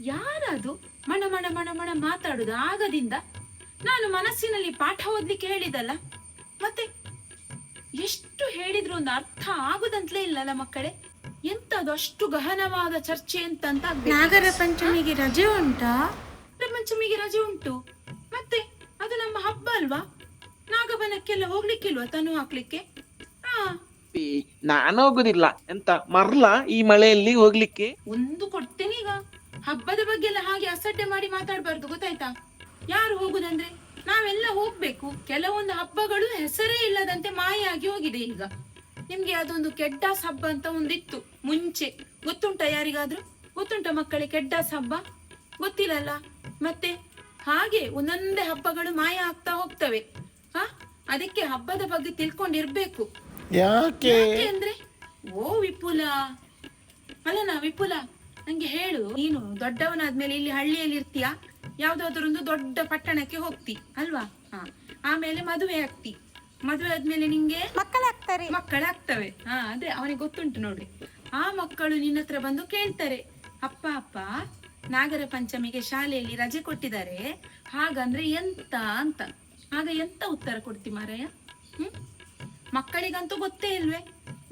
ಯಾರದು ಮಣ ಮಣ ಮಣ ಮಣ ಮಾತಾಡುದು ಆಗದಿಂದ ನಾನು ಮನಸ್ಸಿನಲ್ಲಿ ಪಾಠ ಓದ್ಲಿಕ್ಕೆ ಹೇಳಿದಲ್ಲ. ಮತ್ತೆ ಎಷ್ಟು ಹೇಳಿದ್ರು ಒಂದು ಅರ್ಥ ಆಗುದಂತಲೇ ಇಲ್ಲಲ್ಲ ಮಕ್ಕಳೇ. ಎಂತದು ಅಷ್ಟು ಗಹನವಾದ ಚರ್ಚೆ ಅಂತ ಅಂತ ನಾಗರ ಪಂಚಮಿಗೆ ರಜೆ ಉಂಟಾ? ಪಂಚಮಿಗೆ ರಜೆ ಉಂಟು. ಮತ್ತೆ ಅದು ನಮ್ಮ ಹಬ್ಬ ಅಲ್ವಾ? ನಾಗಬನಕ್ಕೆಲ್ಲ ಹೋಗ್ಲಿಕ್ಕಿಲ್ವಾ ತನು ಹಾಕ್ಲಿಕ್ಕೆ? ಹಾ ನಾನು ಹೋಗುದಿಲ್ಲ. ಎಂತ ಮರ್ಲ ಈ ಮಳೆಯಲ್ಲಿ ಹೋಗ್ಲಿಕ್ಕೆ? ಒಂದು ಕೊಡ್ತೇನೆ ಈಗ. ಹಬ್ಬದ ಬಗ್ಗೆ ಎಲ್ಲ ಹಾಗೆ ಅಸಡ್ಡೆ ಮಾಡಿ ಮಾತಾಡ್ಬಾರ್ದು ಗೊತ್ತಾಯ್ತಾ? ಯಾರು ಹೋಗುದಂದ್ರೆ? ನಾವೆಲ್ಲ ಹೋಗ್ಬೇಕು. ಕೆಲವೊಂದು ಹಬ್ಬಗಳು ಹೆಸರೇ ಇಲ್ಲದಂತೆ ಮಾಯಾಗಿ ಹೋಗಿದೆ ಈಗ. ನಿಮ್ಗೆ ಅದೊಂದು ಕೆಡ್ಡಾಸ್ ಹಬ್ಬ ಅಂತ ಒಂದಿತ್ತು ಮುಂಚೆ. ಗೊತ್ತುಂಟ ಯಾರಿಗಾದ್ರೂ? ಗೊತ್ತುಂಟ ಮಕ್ಕಳೇ ಕೆಡ್ಡಾಸ್ ಹಬ್ಬ? ಗೊತ್ತಿಲ್ಲಲ್ಲ? ಮತ್ತೆ? ಹಾಗೆ ಒಂದೊಂದೇ ಹಬ್ಬಗಳು ಮಾಯ ಆಗ್ತಾ ಹೋಗ್ತವೆ. ಹಾ? ಅದಕ್ಕೆ ಹಬ್ಬದ ಬಗ್ಗೆ ತಿಳ್ಕೊಂಡಿರ್ಬೇಕು. ಯಾಕೆ? ಅಂದ್ರೆ? ಓ ವಿಪುಲ. ಅಲ್ಲನಾ ವಿಪುಲ. ನಂಗೆ ಹೇಳು ನೀನು ದೊಡ್ಡವನಾದ್ಮೇಲೆ ಇಲ್ಲಿ ಹಳ್ಳಿಯಲ್ಲಿ ಇರ್ತೀಯಾ? ಯಾವ್ದಾದ್ರು ಒಂದು ದೊಡ್ಡ ಪಟ್ಟಣಕ್ಕೆ ಹೋಗ್ತಿ ಅಲ್ವಾ? ಹಾ. ಆಮೇಲೆ ಮದುವೆ ಆಗ್ತಿ. ಮದುವೆ ಆದ್ಮೇಲೆ ನಿಂಗೆ? ಮಕ್ಕಳಾಗ್ತಾರೆ. ಮಕ್ಕಳಾಗ್ತವೆ. ಹಾ ಅದೇ ಅವನಿಗೆ ಗೊತ್ತುಂಟು ನೋಡ್ರಿ. ಆ ಮಕ್ಕಳು ನಿನ್ನ ಹತ್ರ ಬಂದು ಕೇಳ್ತಾರೆ. ಅಪ್ಪ ಅಪ್ಪ ನಾಗರ ಪಂಚಮಿಗೆ ಶಾಲೆಯಲ್ಲಿ ರಜೆ ಕೊಟ್ಟಿದ್ದಾರೆ. ಹಾಗಂದ್ರೆ ಎಂತ ಅಂತ. ಆಗ ಎಂತ ಉತ್ತರ ಕೊಡ್ತಿ ಮಾರಾಯ ಹ್ಮ್? ಮಕ್ಕಳಿಗಂತೂ ಗೊತ್ತೇ ಇಲ್ವೇ?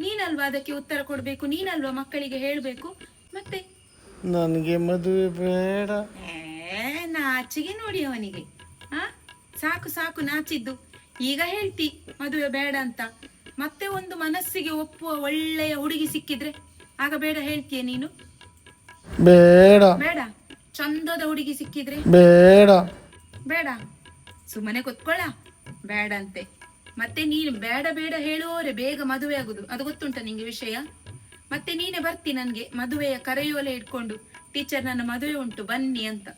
ನೀನಲ್ವಾ ಅದಕ್ಕೆ ಉತ್ತರ ಕೊಡ್ಬೇಕು? ನೀನಲ್ವಾ ಮಕ್ಕಳಿಗೆ ಹೇಳ್ಬೇಕು? ಮತ್ತೆ ನನಗೆ ಮದುವೆ ಬೇಡ. ನಾಚಿಗೆ ನೋಡಿ ಅವನಿಗೆ. ಹಾ ಸಾಕು ಸಾಕು ನಾಚಿದ್ದು. ಈಗ ಹೇಳ್ತಿ ಮದುವೆ ಬೇಡ ಅಂತ. ಮತ್ತೆ ಒಂದು ಮನಸ್ಸಿಗೆ ಒಪ್ಪುವ ಒಳ್ಳೆಯ ಹುಡುಗಿ ಸಿಕ್ಕಿದ್ರೆ ಆಗ ಬೇಡ ಹೇಳ್ತೀಯ ನೀನು? ಬೇಡ. ಬೇಡ? ಚಂದದ ಹುಡುಗಿ ಸಿಕ್ಕಿದ್ರೆ? ಬೇಡ. ಬೇಡ? ಸುಮ್ಮನೆ ಕೂತ್ಕೊಳ್ಳ ಬೇಡ ಅಂತೆ. ಮತ್ತೆ ನೀನು ಬೇಡ ಬೇಡ ಹೇಳುವವರೆ ಬೇಗ ಮದುವೆ ಆಗುದು. ಅದು ಗೊತ್ತುಂಟ ನಿಂಗೆ ವಿಷಯ? ಮತ್ತೆ ನೀನೆ ಬರ್ತಿ ನನ್ಗೆ ಮದುವೆಯ ಕರೆಯುವಲೆ ಇಟ್ಕೊಂಡು. ಟೀಚರ್ ನನ್ನ ಮದುವೆ ಉಂಟು, ಬನ್ನಿ ಅಂತ.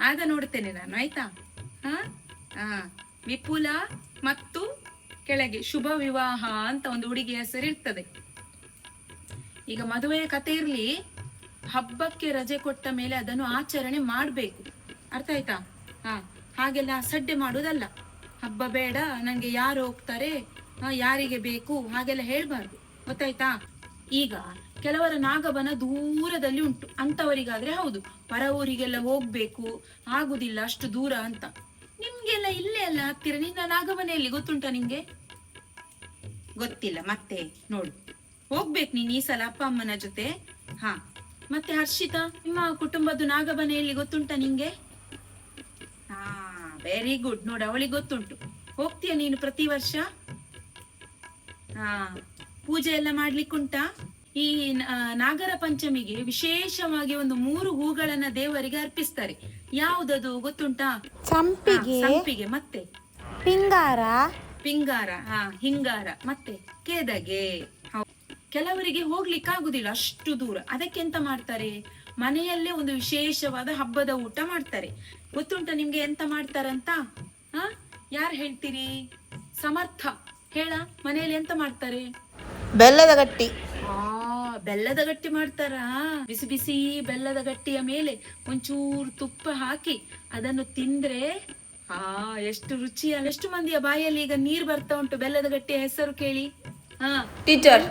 ಆಗ ನೋಡ್ತೇನೆ ನಾನು, ಆಯ್ತಾ? ಹಾ? ಹಾ. ವಿಪುಲ ಮತ್ತು ಕೆಳಗೆ ಶುಭ ವಿವಾಹ ಅಂತ ಒಂದು ಹುಡುಗಿ ಹೆಸರಿರ್ತದೆ ಈಗ ಮದುವೆಯ ಕತೆ ಇರ್ಲಿ, ಹಬ್ಬಕ್ಕೆ ರಜೆ ಕೊಟ್ಟ ಮೇಲೆ ಅದನ್ನು ಆಚರಣೆ ಮಾಡ್ಬೇಕು. ಅರ್ಥ ಆಯ್ತಾ? ಹಾ. ಹಾಗೆಲ್ಲ ಸಡ್ಡೆ ಮಾಡೋದಲ್ಲ ಹಬ್ಬ ಬೇಡ, ನಂಗೆ ಯಾರು ಹೋಗ್ತಾರೆ? ಯಾರಿಗೆ ಬೇಕು? ಹಾಗೆಲ್ಲ ಹೇಳ್ಬಾರ್ದು. ಗೊತ್ತಾಯ್ತಾ? ಈಗ ಕೆಲವರ ನಾಗಬನ ದೂರದಲ್ಲಿ ಉಂಟು. ಅಂತವರಿಗಾದ್ರೆ ಹೌದು. ಪರ ಊರಿಗೆಲ್ಲ ಹೋಗ್ಬೇಕು ಆಗುದಿಲ್ಲ ಅಷ್ಟು ದೂರ ಅಂತ. ನಿಮ್ಗೆಲ್ಲ ಇಲ್ಲೇ ಅಲ್ಲ ಹತ್ತಿರ ನಿನ್ನ ನಾಗಮನೆಯಲ್ಲಿ ಗೊತ್ತುಂಟಾ ನಿಂಗೆ? ಗೊತ್ತಿಲ್ಲ ಮತ್ತೆ ನೋಡು. ಹೋಗ್ಬೇಕು ನೀನ್ ಈ ಸಲ ಅಪ್ಪ ಅಮ್ಮನ ಜೊತೆ? ಹಾ. ಮತ್ತೆ ಹರ್ಷಿತಾ ನಿಮ್ಮ ಕುಟುಂಬದ್ದು ನಾಗಮನೆಯಲ್ಲಿ ಗೊತ್ತುಂಟಾ ನಿಂಗೆ? ಹಾ ವೆರಿ ಗುಡ್ ನೋಡು ಅವಳಿಗೆ ಗೊತ್ತುಂಟು. ಹೋಗ್ತೀಯ ನೀನು ಪ್ರತಿ ವರ್ಷ? ಹಾ. ಪೂಜೆ ಎಲ್ಲ ಮಾಡ್ಲಿಕ್ಕುಂಟಾ? ಈ ನಾಗರ ಪಂಚಮಿಗೆ ವಿಶೇಷವಾಗಿ ಒಂದು ಮೂರು ಹೂಗಳನ್ನ ದೇವರಿಗೆ ಅರ್ಪಿಸ್ತಾರೆ. ಯಾವ್ದದು ಗೊತ್ತುಂಟಾ? ಸಂಪಿಗೆ. ಸಂಪಿಗೆ ಮತ್ತೆ? ಪಿಂಗಾರ. ಪಿಂಗಾರ ಹಾ ಹಿಂಗಾರ ಮತ್ತೆ? ಕೇದಗೆ. ಕೆಲವರಿಗೆ ಹೋಗ್ಲಿಕ್ಕೆ ಆಗುದಿಲ್ಲ ಅಷ್ಟು ದೂರ. ಅದಕ್ಕೆ ಎಂತ ಮಾಡ್ತಾರೆ? ಮನೆಯಲ್ಲೇ ಒಂದು ವಿಶೇಷವಾದ ಹಬ್ಬದ ಊಟ ಮಾಡ್ತಾರೆ. ಗೊತ್ತುಂಟ ನಿಮ್ಗೆ ಎಂತ ಮಾಡ್ತಾರಂತ? ಹಾ? ಯಾರು ಹೇಳ್ತೀರಿ? ಸಮರ್ಥ. ಹೇಳ ಮನೆಯಲ್ಲಿ ಎಂತ ಮಾಡ್ತಾರೆ? ಬೆಲ್ಲದ ಗಟ್ಟಿ. ಆ ಬೆಲ್ಲದ ಗಟ್ಟಿ ಮಾಡ್ತಾರ? ಬಿಸಿ ಬಿಸಿ ಬೆಲ್ಲದ ಗಟ್ಟಿಯ ಮೇಲೆ ಒಂಚೂರು ತುಪ್ಪ ಹಾಕಿ ಅದನ್ನು ತಿಂದ್ರೆ ಆ ಎಷ್ಟು ರುಚಿಯ ಎಷ್ಟು ಮಂದಿಯ ಬಾಯಲ್ಲಿ ಈಗ ನೀರ್ ಬರ್ತಾ ಉಂಟು ಬೆಲ್ಲದ ಗಟ್ಟಿಯ ಹೆಸರು ಕೇಳಿ? ಹಾ ಟೀಚರ್?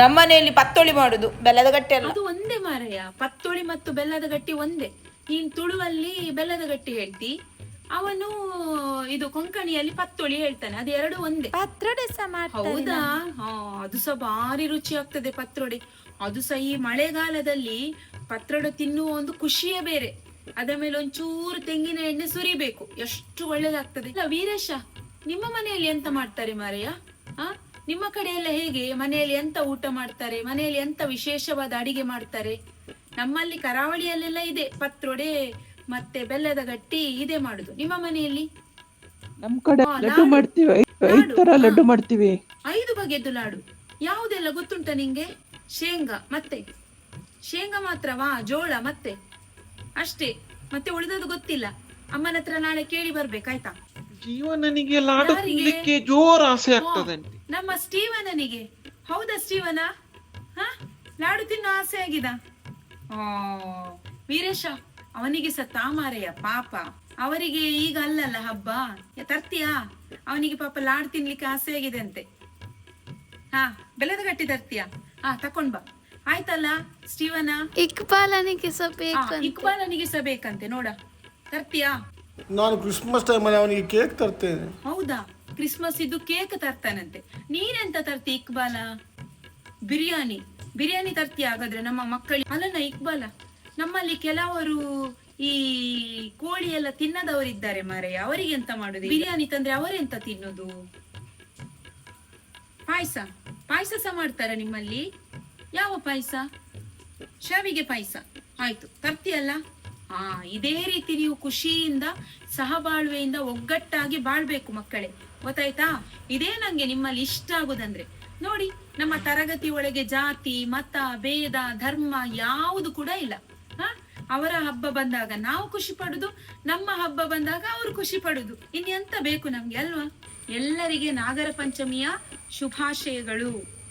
ನಮ್ಮನೆಯಲ್ಲಿ ಪತ್ತೊಳಿ ಮಾಡುದು ಬೆಲ್ಲದ ಗಟ್ಟಿ ಅಲ್ಲ. ಅದು ಒಂದೇ ಮಾರಯ್ಯ. ಪತ್ತೊಳಿ ಮತ್ತು ಬೆಲ್ಲದ ಗಟ್ಟಿ ಒಂದೇ. ನೀನ್ ತುಳುವಲ್ಲಿ ಬೆಲ್ಲದ ಗಟ್ಟಿ ಹೇಳ್ತಿ. ಅವನು ಇದು ಕೊಂಕಣಿಯಲ್ಲಿ ಪತ್ತೊಳಿ ಹೇಳ್ತಾನೆ. ಅದು ಎರಡು ಒಂದೇ. ಪತ್ರೊಡೆ ಸಹ ಮಾಡ್ತಾರೆ ಹೌದಾ? ಹಾ ಅದು ಸಹ ಭಾರಿ ರುಚಿ ಆಗ್ತದೆ ಪತ್ರೊಡೆ. ಅದು ಸಹ ಈ ಮಳೆಗಾಲದಲ್ಲಿ ಪತ್ರೊಡೆ ತಿನ್ನುವ ಒಂದು ಖುಷಿಯೇ ಬೇರೆ. ಅದರ ಮೇಲೆ ಒಂಚೂರು ತೆಂಗಿನ ಎಣ್ಣೆ ಸುರಿಬೇಕು. ಎಷ್ಟು ಒಳ್ಳೇದಾಗ್ತದೆ. ಇಲ್ಲ ವೀರೇಶ ನಿಮ್ಮ ಮನೆಯಲ್ಲಿ ಎಂತ ಮಾಡ್ತಾರೆ ಮಾರಯ್ಯ? ಆ? ನಿಮ್ಮ ಕಡೆಯೆಲ್ಲ ಎಲ್ಲ ಹೇಗೆ? ಮನೆಯಲ್ಲಿ ಎಂತ ಊಟ ಮಾಡ್ತಾರೆ? ಮನೆಯಲ್ಲಿ ಎಂತ ವಿಶೇಷವಾದ ಅಡಿಗೆ ಮಾಡ್ತಾರೆ? ನಮ್ಮಲ್ಲಿ ಕರಾವಳಿಯಲ್ಲೆಲ್ಲ ಇದೆ. ಪತ್ರೊಡೆ ಮತ್ತೆ ಬೆಲ್ಲದ ಗಟ್ಟಿ ಇದೆ ಮಾಡುದು. ನಿಮ್ಮ ಮನೆಯಲ್ಲಿ? ನಮ್ ಕಡೆ ಲಡ್ಡು ಮಾಡ್ತೀವಿ. ಐದ್ ತರ. ಲಡ್ಡು ಮಾಡ್ತೀವಿ. ಐದು ಬಗೆದ್ದು ಲಾಡು. ಯಾವುದೆಲ್ಲ ಗೊತ್ತುಂಟ ನಿಂಗೆ? ಶೇಂಗಾ ಮತ್ತೆ? ಶೇಂಗಾ ಮಾತ್ರವಾ? ಜೋಳ ಮತ್ತೆ? ಅಷ್ಟೇ. ಮತ್ತೆ ಉಳಿದದ್ದು ಗೊತ್ತಿಲ್ಲ. ಅಮ್ಮನ ಹತ್ರ ನಾಳೆ ಕೇಳಿ ಬರ್ಬೇಕಾಯ್ತಾ ಜೀವನನಿಗೆ ಲಾಡು? ತಿನ್ಲಿಕ್ಕೆ ಜೋರ್ ಆಸೆ ಆಗ್ತದೆ ಆಗ್ತದಂತೆ ನಮ್ಮ ಸ್ಟೀವನನಿಗೆ. ಹೌದಾ ಸ್ಟೀವನ? ಹ? ಲಾಡು ತಿನ್ನೋ ಆಸೆ ಆಗಿದ? ಆ ವೀರೇಶ ಅವನಿಗೆ ಸಹ ತಾಮಾರೆಯ ಪಾಪ. ಅವರಿಗೆ ಈಗ ಅಲ್ಲಲ್ಲ ಹಬ್ಬ? ತರ್ತೀಯಾ? ಅವನಿಗೆ ಪಾಪ ಲಾಡ್ ತಿನ್ಲಿಕ್ಕೆ ಆಸೆ ಆಗಿದೆ ಅಂತೆ ಹಾ ಬೆಲ್ಲದ ಗಟ್ಟಿ ತರ್ತೀಯಾ? ಹಾ ತಕೊಂಡ್ ಬಾ. ಆಯ್ತಲ್ಲ ಸ್ಟೀವನ? ಇಕ್ಬಾಲನಿಗೆ ಇಕ್ಬಾಲನಿಗೆ ಸಹ ಬೇಕಂತೆ ನೋಡ. ತರ್ತೀಯಾ? ನಾನು ಕ್ರಿಸ್ಮಸ್ ಟೈಮಲ್ಲಿ ಅವನಿಗೆ ಕೇಕ್ ತರ್ತೇನೆ. ಹೌದಾ? ಕ್ರಿಸ್ಮಸ್ ಇದು ಕೇಕ್ ತರ್ತಾನಂತೆ. ನೀನೆಂತ ತರ್ತಿ ಇಕ್ಬಾಲ? ಬಿರಿಯಾನಿ. ಬಿರಿಯಾನಿ ತರ್ತೀಯ? ಹಾಗಾದ್ರೆ ನಮ್ಮ ಮಕ್ಕಳಿಗೆ. ಅಲ್ಲನ ಇಕ್ಬಾಲ. ನಮ್ಮಲ್ಲಿ ಕೆಲವರು ಈ ಕೋಳಿ ಎಲ್ಲ ತಿನ್ನದವರಿದ್ದಾರೆ ಮಾರೆ ಅವರಿಗೆ ಎಂತ ಮಾಡುದು? ಬಿರಿಯಾನಿ ತಂದ್ರೆ ಅವರೆಂತ ತಿನ್ನೋದು? ಪಾಯಸ. ಪಾಯಸ ಸಹ ಮಾಡ್ತಾರ ನಿಮ್ಮಲ್ಲಿ? ಯಾವ ಪಾಯಸ? ಶಾವಿಗೆ ಪಾಯಸ. ಆಯ್ತು. ತರ್ತಿಯಲ್ಲ? ಹಾ, ಇದೇ ರೀತಿ ನೀವು ಖುಷಿಯಿಂದ, ಸಹಬಾಳ್ವೆಯಿಂದ ಒಗ್ಗಟ್ಟಾಗಿ ಬಾಳ್ಬೇಕು ಮಕ್ಕಳೇ. ಗೊತ್ತಾಯ್ತಾ? ಇದೇ ನಂಗೆ ನಿಮ್ಮಲ್ಲಿ ಇಷ್ಟ ಆಗುದಂದ್ರೆ. ನೋಡಿ, ನಮ್ಮ ತರಗತಿ ಒಳಗೆ ಜಾತಿ, ಮತ, ಭೇದ, ಧರ್ಮ ಯಾವುದು ಕೂಡ ಇಲ್ಲ. ಹ? ಅವರ ಹಬ್ಬ ಬಂದಾಗ ನಾವು ಖುಷಿ ಪಡುದು, ನಮ್ಮ ಹಬ್ಬ ಬಂದಾಗ ಅವರು ಖುಷಿ ಪಡುದು. ಇನ್ನೆಂತ ಬೇಕು ನಮ್ಗೆ ಅಲ್ವಾ? ಎಲ್ಲರಿಗೆ ನಾಗರ ಪಂಚಮಿಯ ಶುಭಾಶಯಗಳು.